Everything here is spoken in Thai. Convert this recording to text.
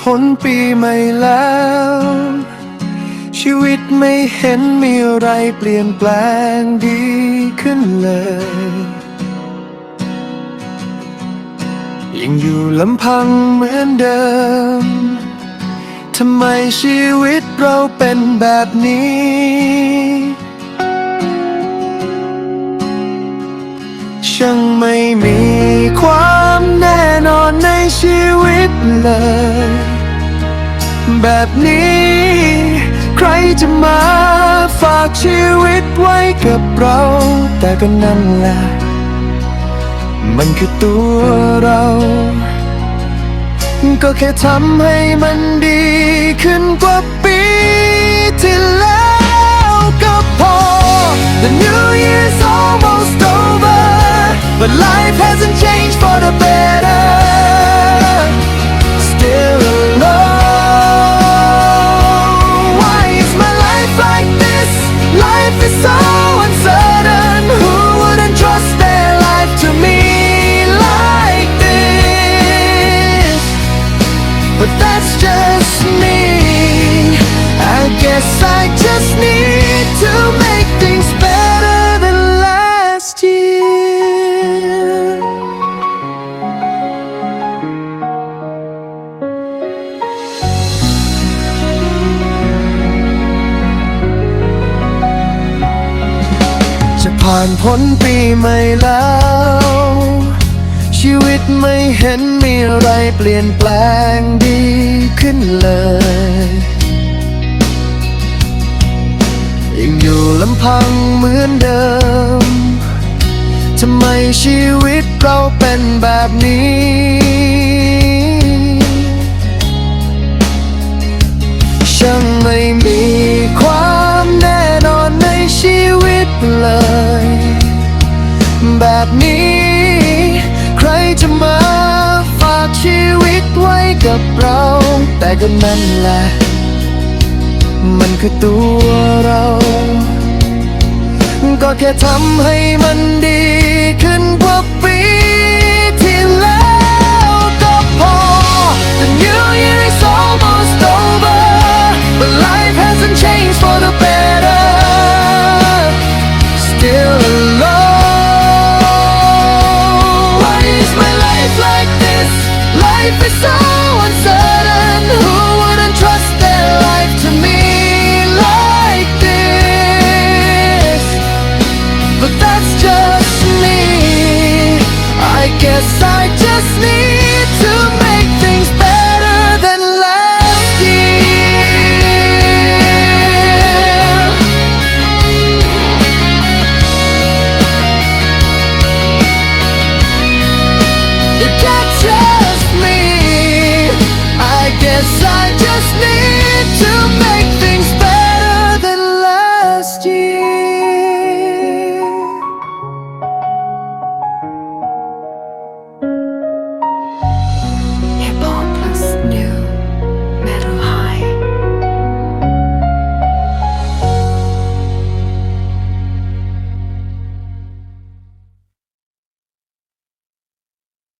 พ้นปีใหม่แล้ว ชีวิตไม่เห็นมีอะไรเปลี่ยนแปลงดีขึ้นเลยยังอยู่ลำพังเหมือนเดิม ทำไมชีวิตเราเป็นแบบนี้ ชีวิตเลย แบบนี้ ใครจะมาฝากชีวิตไว้กับเรา แต่ก็นั่นแหละ มันคือตัวเรา ก็แค่ทำให้มันดีขึ้นกว่าปีที่แล้วก็พอ The new year's almost over But life hasn't changed for the better But that's just me. I guess I just need to make things better than last year. จะผ่านพ้นปีใหม่แล้ว ชีวิตไม่เห็นมีอะไรเปลี่ยนแปลงดีขึ้นเลยยังอยู่ลำพังเหมือนเดิม ทำไมชีวิตเราเป็นแบบนี้ ช่างไม่มีความแน่นอนในชีวิตเลย แบบนี้ กับเรา แต่ก็นั่นแหละ มันคือตัวเรา ก็แค่ทำให้มันดีขึ้นกว่าปีที่แล้วก็พอ The new year is almost over But life hasn't changed for the better Still alone Why is my life like this? Life is so such